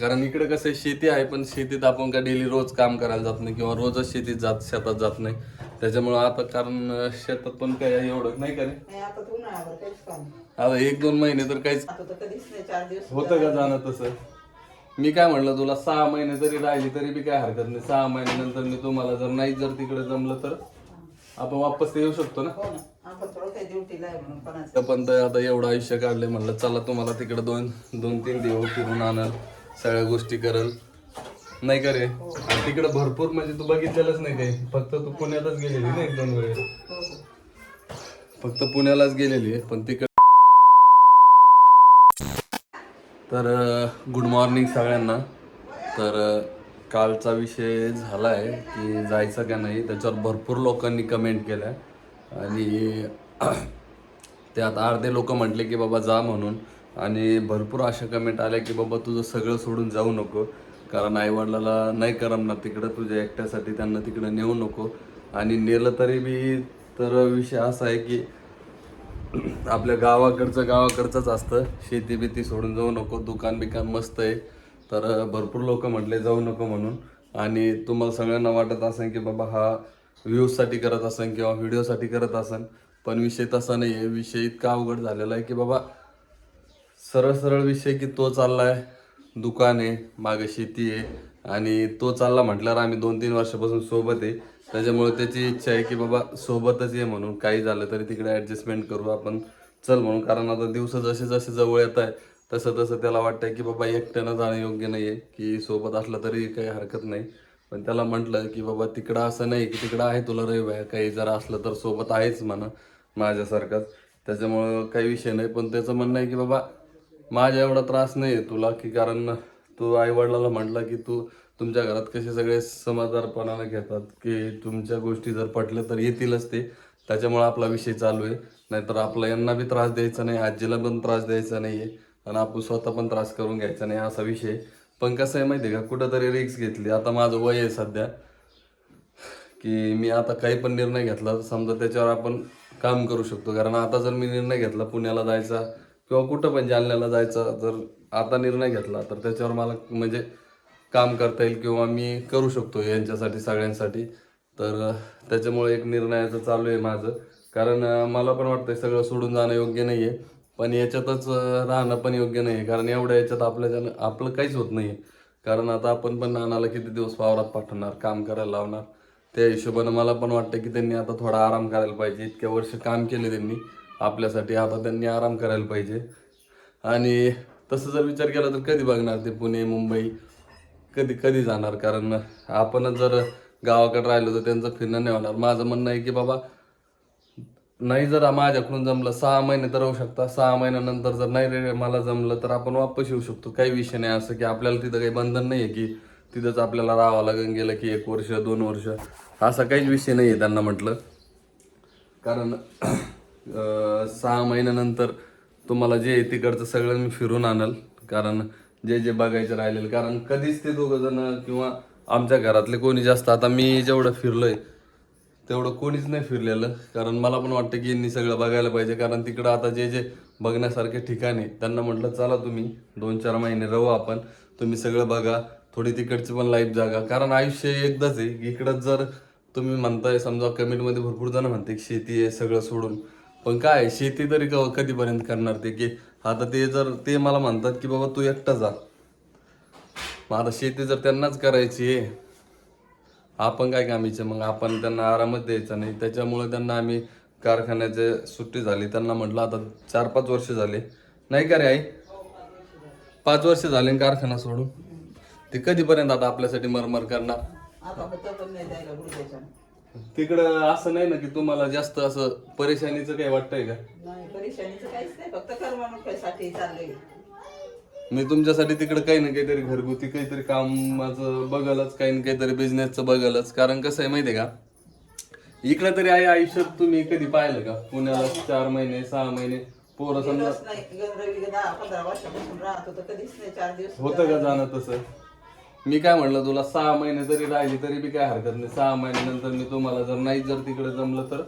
कारण इकडे कसं शेती आहे पण शेतीत आपण का डेली रोज काम करायला जात नाही किंवा रोजच शेतीत जात शेतात जात नाही. त्याच्यामुळं आता कारण शेतात पण काय एवढं नाही का रे? नाही आता तू उन्हाळ्यावर काहीच काम. नाही. आता एक दोन महिने तर काहीच आता तर कधीच नाही चार दिवस होतं का जाणं तसं? मी काय म्हणलं तुला सहा महिने जरी राहिली तरी बी काय हरकत नाही. सहा महिन्यानंतर मी तुम्हाला जर नाही जर तिकडे जमलं तर आपण वापस येऊ शकतो ना? हो ना. आपण थोडं काही ड्युटीला आहे म्हणून कोणाचं तर पण तर आता एवढं आयुष्य काढले म्हणलं चला तुम्हाला तिकडे दोन दोन तीन दिवस फिरून आणल. सगळ्या गोष्टी करल नाही का रे? आणि तिकडे भरपूर म्हणजे तू बघितलेलंच नाही काही. फक्त तू पुण्यातच गेलेली ना एक दोन वेळेस हो हो. फक्त पुण्यालाच गेलेली आहे पण तिकडे तर गुड मॉर्निंग सगळ्यांना. तर कालचा विषय झाला आहे की जायचं का नाही त्याच्यावर भरपूर लोकांनी कमेंट केल्या. आणि त्यात अर्धे लोक म्हटले की बाबा जा म्हणून. आणि भरपूर अशा कमेंट आल्या की बाबा तुझं सगळं सोडून जाऊ नको. कारण आईवडिलाला नाही करमणार तिकडं. तुझ्या एकट्यासाठी त्यांना तिकडं नेऊ नको. आणि नेलं तरी बी तर विषय असा आहे की आपल्या गावाकडचं गावाकडचंच असतं. शेती बिती सोडून जाऊ नको. दुकान बिकान मस्त आहे. तर भरपूर लोक म्हटले जाऊ नको म्हणून. आणि तुम्हाला सगळ्यांना वाटत असेल की बाबा हा व्ह्यूजसाठी करत असेल किंवा व्हिडिओसाठी करत असेल. पण विषय तसा नाही आहे विषय इतका अवघड झालेला आहे की बाबा सरळ सरळ विषय की तो चाललाय दुकान आहे मागे शेती आहे आणि तो चालला म्हटल्यावर आम्ही दोन तीन वर्षापासून सोबत आहे. त्याच्यामुळे त्याची इच्छा आहे की बाबा सोबतच ये म्हणून. काही झालं तरी तिकडे ॲडजस्टमेंट करू आपण. चल म्हणून कारण आता दिवस जसे जसे जवळ येत आहे तसं तसं त्याला वाटतंय की बाबा एकट्यानं जाणं योग्य नाही आहे की सोबत असलं तरी काही हरकत नाही. पण त्याला म्हटलं की बाबा तिकडं असं नाही की तिकडं आहे तुला रविवार काही जर असलं तर सोबत आहेच म्हणा माझ्यासारखाच. त्याच्यामुळं काही विषय नाही. पण त्याचं म्हणणं आहे की बाबा माझ्या एवढा त्रास नाही आहे तुला की कारण तू आईवडिलाला म्हटला म्हटलं की तू तुमच्या घरात कसे सगळे समाधानपणाने घेतात की तुमच्या गोष्टी जर पटल्या तर येतीलच ते. त्याच्यामुळे आपला विषय चालू आहे. नाहीतर आपला यांना बी त्रास द्यायचा नाही आजीला पण त्रास द्यायचा नाही आहे आणि आपण स्वतः पण त्रास करून घ्यायचा नाही असा विषय आहे. पण कसं आहे माहिती आहे का कुठंतरी रिक्स घेतली. आता माझं वय आहे सध्या की मी आता काही पण निर्णय घेतला समजा त्याच्यावर आपण काम करू शकतो. कारण आता जर मी निर्णय घेतला पुण्याला जायचा किंवा कुठं पण जालन्याला जायचं जर आता निर्णय घेतला तर त्याच्यावर मला म्हणजे काम करता येईल किंवा मी करू शकतो यांच्यासाठी सगळ्यांसाठी. तर त्याच्यामुळे एक निर्णयाचं चालू आहे माझं. कारण मला पण वाटतं सगळं सोडून जाणं योग्य नाही आहे पण याच्यातच राहणं पण योग्य नाही आहे कारण एवढ्या याच्यात आपल्याच्यानं आपलं काहीच होत नाही कारण आता आपण पण नानाला किती दिवस वावरात पाठवणार काम करायला लावणार? त्या हिशोबानं मला पण वाटतं की त्यांनी आता थोडा आराम करायला पाहिजे. इतक्या वर्ष काम केले त्यांनी. आपल्यासाठी आता त्यांनी आराम करायला पाहिजे. आणि तसं जर विचार केला तर कधी बघणार ते पुणे मुंबई? कधी कधी जाणार? कारण आपणच जर गावाकडे राहिलो तर त्यांचं फिरणं नाही होणार. माझं म्हणणं आहे की बाबा नाही जर माझ्याकडून जमलं सहा महिने तर राहू शकता सहा महिन्यानंतर जर नाही रे मला जमलं तर आपण वापस येऊ शकतो. काही विषय नाही असं की आपल्याला तिथं काही बंधन नाही आहे की तिथंच आपल्याला राहावं लागेल गेलं की एक वर्ष दोन वर्ष. असा काहीच विषय नाही आहे त्यांना म्हटलं. कारण सहा महिन्यानंतर तुम्हाला जे आहे तिकडचं सगळं मी फिरून आणल. कारण जे जे बघायचं राहिलेलं कारण कधीच ते दोघं जण किंवा आमच्या घरातले कोणी जास्त आता मी जेवढं फिरलोय तेवढं कोणीच नाही फिरलेलं. कारण मला पण वाटतं की यांनी सगळं बघायला पाहिजे. कारण तिकडं आता जे जे बघण्यासारखे ठिकाण आहे त्यांना म्हटलं चला तुम्ही दोन चार महिने राहू आपण. तुम्ही सगळं बघा थोडी तिकडची पण लाईफ जागा. कारण आयुष्य एकदाच आहे. इकडंच जर तुम्ही म्हणताय समजा कमेंटमध्ये भरपूर जण म्हणते शेती आहे सगळं सोडून. पण काय आहे, शेती तरी क- कधीपर्यंत करणार ते? की आता ते जर ते मला म्हणतात की बाबा तू एकटा जा. मग आता शेती जर त्यांनाच करायची आहे आपण काय कामीचे? मग आपण त्यांना आरामच द्यायचा नाही. त्याच्यामुळे त्यांना आम्ही कारखान्याचे सुट्टी झाली. त्यांना म्हटलं आता चार पाच वर्ष झाले. नाही का रे आई? पाच वर्ष झाले कारखाना सोडून. ते कधीपर्यंत आता आपल्यासाठी मरमर करणार? तिकडं असं नाही ना की तुम्हाला जास्त असं परेशानीचं काही वाटतंय का? नाही परेशानीचं काहीच नाही फक्त करमणुकीसाठी चाललंय. मी तुमच्यासाठी तिकडे काही ना काहीतरी घरगुती काहीतरी कामाचं बघालच काही ना काहीतरी बिझनेसचं बघालच कारण कसं आहे माहितीये का? इकडे तरी आहे आयुष्यात तुम्ही कधी पाहिलं का? पुण्याला चार महिने सहा महिने पोरं समजा गेलोच नाही रवी दहा पंधरा वर्षापासून राहत होतं कधीच नाही चार दिवस होतं का जाणं तसं? मी काय म्हणलं तुला सहा महिने जरी राहिली तरी बी काय हरकत नाही. सहा महिन्यानंतर मी तुम्हाला जर नाही जर तिकडे जमलं तर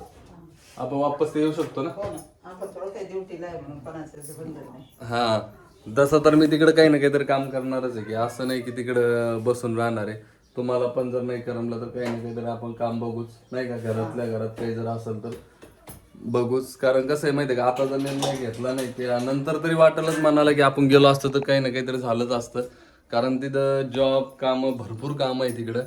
आपण वापस येऊ शकतो ना? हो हा. तसं तर मी तिकडे काही ना काहीतरी काम करणारच आहे की असं नाही की तिकडं बसून राहणार आहे. तुम्हाला पण जर नाही करमलं तर काही ना काहीतरी आपण काम बघूच. नाही का घरातल्या घरात काही जर असेल तर बघूच. कारण कसं आहे माहिती आहे का आता जर निर्णय घेतला नाही की नंतर तरी वाटेलच मनाला की आपण गेलो असतो तर काही ना काहीतरी झालंच असतं. कारण तिथं जॉब कामं भरपूर कामं आहे तिकडं.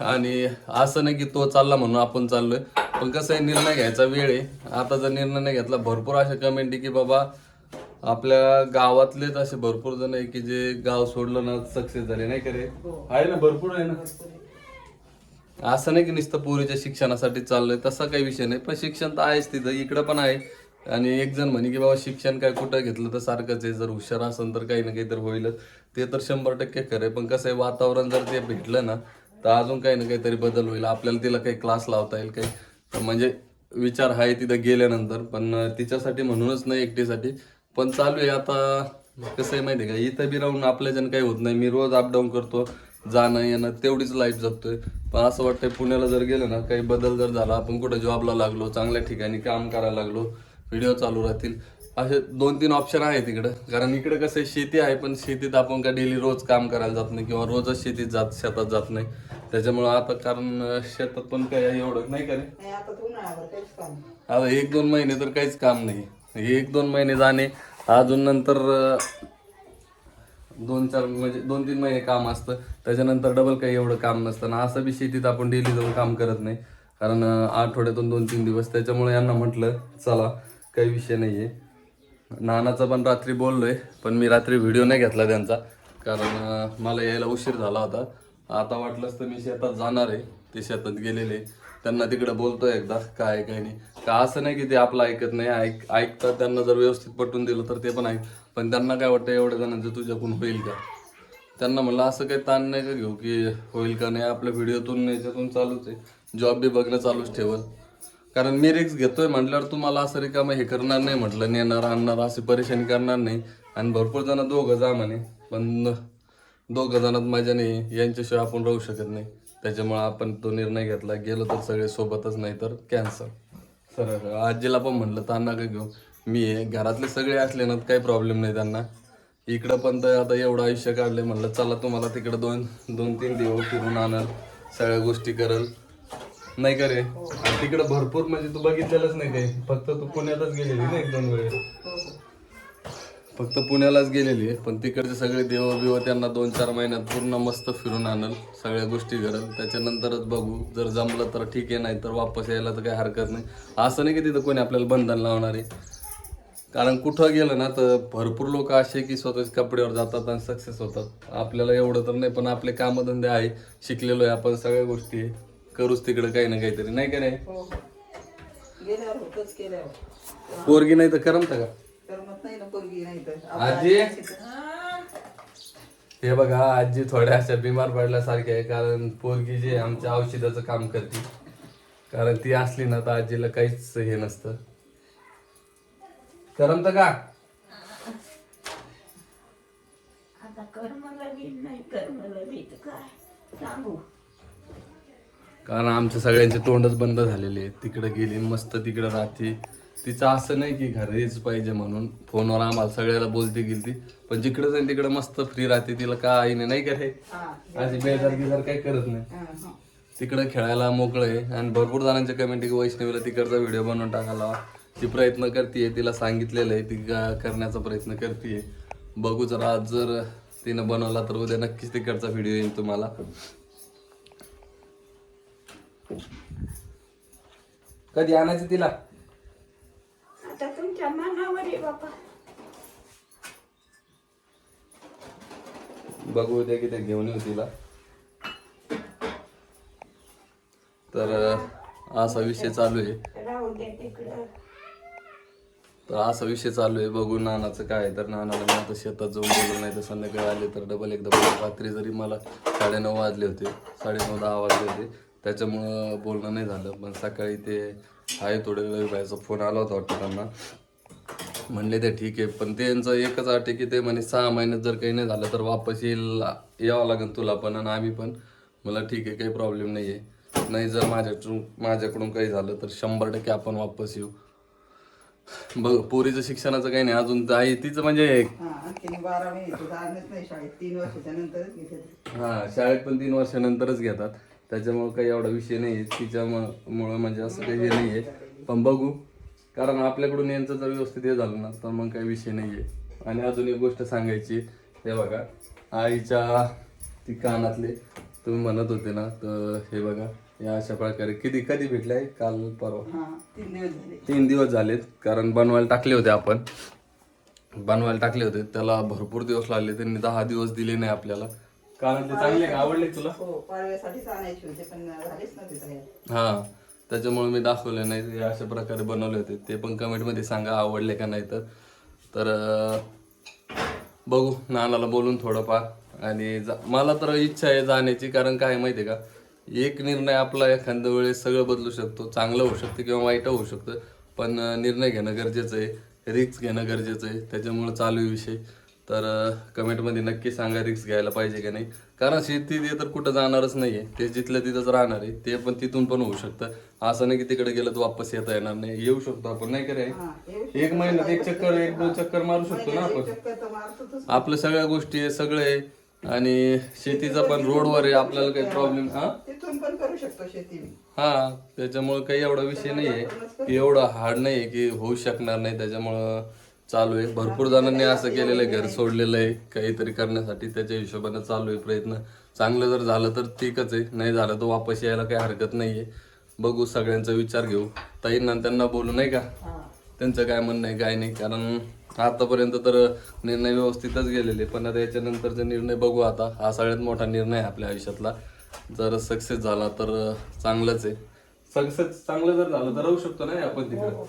आणि असं नाही की तो चालला म्हणून आपण चाललोय. पण कसं आहे निर्णय घ्यायचा वेळ आहे. आता जर निर्णय नाही घेतला भरपूर अशा कमेंट आहे की बाबा आपल्या गावातलेच असे भरपूर जण आहे की जे गाव सोडलं ना सक्सेस झाले. नाही का रे? आहे ना भरपूर आहे ना? असं नाही की नुसतं पोरीच्या शिक्षणासाठी चाललंय तसा काही विषय नाही. पण शिक्षण तर आहेच तिथं. इकडं पण आहे. आणि एक जण म्हणे की बाबा शिक्षण काय कुठं घेतलं तर सारखंच आहे. जर हुशार असेल तर काही ना काही तर होईलच. ते तर शंभर टक्के खरं आहे. पण कसं आहे वातावरण जर ते भेटलं ना तर अजून काही ना काहीतरी बदल होईल. आपल्याला तिला काही क्लास लावता येईल काही. तर म्हणजे विचार आहे तिथं गेल्यानंतर. पण तिच्यासाठी म्हणूनच नाही एकटीसाठी. पण चालू आहे आता कसं आहे माहिती आहे का? इथं बी राहून आपल्याच्यानं काही होत नाही. मी रोज अपडाऊन करतो. जाणं येणं तेवढीच लाईफ जगतोय. पण असं वाटतंय पुण्याला जर गेलं ना काही बदल जर झाला आपण कुठं जॉबला लागलो चांगल्या ठिकाणी काम करायला लागलो व्हिडिओ चालू राहतील. असे दोन तीन ऑप्शन आहे तिकडं कारण इकडे कसं आहे शेती आहे पण शेतीत आपण का डेली रोज काम करायला जात नाही किंवा रोजच शेतीत जात शेतात जात नाही. त्याच्यामुळं आता कारण शेतात पण काही एवढं नाही का रे? आता एक दोन महिने तर काहीच काम नाही. एक दोन महिने जाणे अजून नंतर दोन चार म्हणजे दोन तीन महिने काम असतं. त्याच्यानंतर डबल काही एवढं काम नसतं. ना असं बी शेतीत आपण डेली जाऊन काम करत नाही. कारण आठवड्यातून दोन तीन दिवस. त्याच्यामुळे यांना म्हटलं चला काही विषय नाही आहे नानाचं पण रात्री बोललो आहे पण मी रात्री व्हिडिओ नाही घेतला त्यांचा. कारण मला यायला उशीर झाला होता. आता वाटलंच तर मी शेतात जाणार आहे. ते शेतात गेलेले. त्यांना तिकडे बोलतो एकदा काय काय नाही. का असं नाही की ते आपलं ऐकत नाही. ऐक ऐकतात त्यांना जर व्यवस्थित पटवून दिलं तर ते पण ऐक. पण त्यांना काय वाटतं एवढ्या जणांचं तुझ्याकडून होईल का? त्यांना म्हणलं असं काही ताण नाही का घेऊ की होईल का नाही? आपल्या व्हिडिओतून याच्यातून चालूच आहे. जॉब बी बघणं चालूच ठेवल. कारण मी रिक्स घेतोय म्हटल्यावर तुम्हाला असं रिकामं हे करणार नाही म्हटलं नेणार आणणार अशी परेशानी करणार नाही. आणि भरपूर जण दोघं जा म्हणे पण दोघं जणात मजा नाही यांच्याशिवाय आपण राहू शकत नाही. त्याच्यामुळे आपण तो निर्णय घेतला गेलो तर सगळे सोबतच नाही तर कॅन्सल सर आजीला पण म्हणलं त्यांना काय घेऊ मी घरातले सगळे असले ना काही प्रॉब्लेम नाही त्यांना. इकडं पण तर आता एवढं आयुष्य काढलं म्हणलं चला तुम्हाला तिकडं दोन दोन तीन दिवस फिरून आणल सगळ्या गोष्टी करल. नाही का रे? तिकडे तिकडं भरपूर म्हणजे तू बघितलेलंच नाही काही. फक्त तू पुण्यातच गेलेली ना एक दोन वेळेस. फक्त पुण्यालाच गेलेली आहे पण तिकडचे सगळे देव बिव त्यांना दोन चार महिन्यात पूर्ण मस्त फिरून आणल सगळ्या गोष्टी करल. त्याच्यानंतरच बघू जर जमलं तर ठीक आहे नाही तर वापस यायला तर काही हरकत नाही. असं नाही की तिथं कोणी आपल्याला बंधन लावणार आहे. कारण कुठं गेलं ना तर भरपूर लोक असे की स्वतःच्या कपड्यावर जातात आणि सक्सेस होतात. आपल्याला एवढं तर नाही पण आपले कामधंदे आहे शिकलेलो आहे आपण सगळ्या गोष्टी आहे. करूच तिकडं काही ना काहीतरी नाही का नाही हो हो. गेल्यावर होतच केल्यावर. पोरगी नाही तर करमत का? करमत नाही ना पोरगी नाही तर. आजी? हे बघा आजी थोड्या अशा बिमार पडल्यासारख्या आहे कारण पोरगी जी आमच्या औषधाचं काम करते. कारण ती असली ना तर आजीला काहीच हे नसतं. करमत का? आता नाही काय? सांगू. कारण आमच्या सगळ्यांचे तोंडच बंद झालेले तिकडे गेली मस्त तिकडे राहते. तिचं असं नाही की घरीच पाहिजे म्हणून फोनवर आम्हाला सगळ्याला बोलते गेली पण जिकडे जाईल तिकडे मस्त फ्री राहते. तिला काय आईने नाही करे हा? अशी बेजारगी जर काही करत नाही. तिकडे खेळायला मोकळं आहे. आणि भरपूर जणांच्या कमेंट की वैष्णवीला तिकडचा व्हिडिओ बनवून टाकायला. ती प्रयत्न करते तिला सांगितलेलं आहे. ती करण्याचा प्रयत्न करते बघू जर आज जर तिनं बनवला तर उद्या नक्कीच तिकडचा व्हिडिओ येईल तुम्हाला. कधी आणायचं तिला? आता तुमच्या मनावर आहे बघू उद्या किती घेऊन येऊ तिला. तर असा विषय चालू आहे. राहू दे तिकडं. तर असा विषय चालू आहे. बघू नानाचं काय आहे. तर नानाला मी आता शेतात जाऊन गेलो नाही तर संध्याकाळी आले तर डबल एकदा बोलू. रात्री जरी मला साडेनऊ वाजले होते साडेनऊ दहा वाजले होते त्याच्यामुळं बोलणं नाही झालं. पण सकाळी ते आहे थोडे वेळ बाहेरचा फोन आला होता वाटतं त्यांना. म्हणले ते ठीक आहे पण त्यांचं एकच आहे की ते म्हणे सहा महिन्यात जर काही नाही झालं तर वापस येईल यावं लागेल तुला पण आणि आम्ही पण. मला ठीक आहे काही प्रॉब्लेम नाही आहे नाही जर माझ्याकडून माझ्याकडून काही झालं तर शंभर टक्के आपण वापस येऊ. बघ पोरीचं शिक्षणाचं काही नाही अजून तर आहे तिचं म्हणजे हा हा शाळेत पण तीन वर्षानंतरच घेतात. त्याच्यामुळे काही एवढा विषय नाही तिच्यामुळं म्हणजे असं काही हे नाही आहे पण बघू. कारण आपल्याकडून यांचं जर व्यवस्थित हे झालं ना तर मग काही विषय नाही आहे आणि अजून एक गोष्ट सांगायची. हे बघा. आईच्या ती कानातले तुम्ही म्हणत होते ना तर हे बघा. या अशा प्रकारे किती कधी भेटले काल परवा. हा तीन दिवस झालेत. कारण बनवायला टाकले होते आपण. बनवायला टाकले होते. त्याला भरपूर दिवस लागले. त्यांनी दहा दिवस दिले नाही आपल्याला. कारण ते चांगले का? आवडले तुला? हो पाडव्यासाठीच आणायचे होते पण झालेच नव्हते तयार हा त्याच्यामुळे मी दाखवले नाही अशा प्रकारे बनवले होते. ते पण कमेंटमध्ये सांगा आवडले का नाही तर. तर अं, बघू नानाला बोलून थोडंफार. आणि जा- मला तर इच्छा आहे जाण्याची कारण काय माहिती आहे का? एक निर्णय आपला एखाद्या वेळेस सगळं बदलू शकतो चांगलं होऊ शकतं किंवा वाईट होऊ शकतं. पण अं, निर्णय घेणं गरजेचं आहे रिक्स घेणं गरजेचं आहे त्याच्यामुळे चालू आहे विषय. तर कमेंटमध्ये नक्की सांगा रिक्स घ्यायला पाहिजे का नाही. कारण शेती ते तर कुठं जाणारच नाहीये. ते जिथलं तिथंच राहणार आहे. ते पण तिथून पण होऊ शकतं. असं नाही की तिकडे गेलं तर वापस येता येणार नाही. येऊ शकतो आपण नाही करे एक महिन्यात एक चक्कर एक दोन चक्कर मारू शकतो ना आपण. आपलं सगळ्या गोष्टी आहे सगळं आहे. आणि शेतीचा पण रोडवर आहे आपल्याला काही प्रॉब्लेम हा? पण करू शकतो शेती हा त्याच्यामुळे काही एवढा विषय नाही आहे की एवढं हार्ड नाही आहे की होऊ शकणार नाही. त्याच्यामुळं चालू आहे. भरपूर जणांनी असं केलेलं आहे घर सोडलेलं आहे काहीतरी करण्यासाठी त्याच्या हिशोबाने चालू आहे प्रयत्न. चांगलं जर झालं तर ठीकच आहे. नाही झालं तर वापस यायला काही हरकत नाही आहे बघू सगळ्यांचा विचार घेऊ. ताईंना त्यांना बोलू नाही का? हा. त्यांचं काय म्हणणं आहे काय नाही. कारण आतापर्यंत तर निर्णय व्यवस्थितच गेलेले पण आता याच्यानंतरचा निर्णय बघू आता. हा सगळ्यात मोठा निर्णय आहे आपल्या आयुष्यातला. जर सक्सेस झाला तर चांगलंच आहे. सक्सेस चांगलं जर झालं तर राहू शकतो ना आपण तिकडे?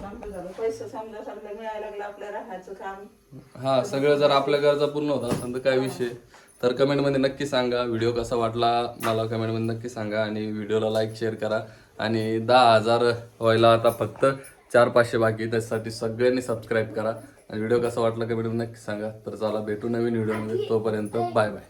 चांगलं झालं समजा समजा मिळायला आपल्या काम. हा सगळं जर आपल्या गरजा पूर्ण होत असेल तर काय विषय तर कमेंटमध्ये नक्की सांगा. व्हिडिओ कसा वाटला मला कमेंटमध्ये नक्की सांगा आणि व्हिडिओला लाईक शेअर करा. आणि दहा हजार व्हायला आता फक्त चार पाचशे बाकी त्यासाठी सगळ्यांनी सबस्क्राईब करा. आणि व्हिडिओ कसा वाटला कमेंटमध्ये नक्की सांगा. तर चला भेटू नवीन व्हिडिओमध्ये. तोपर्यंत बाय बाय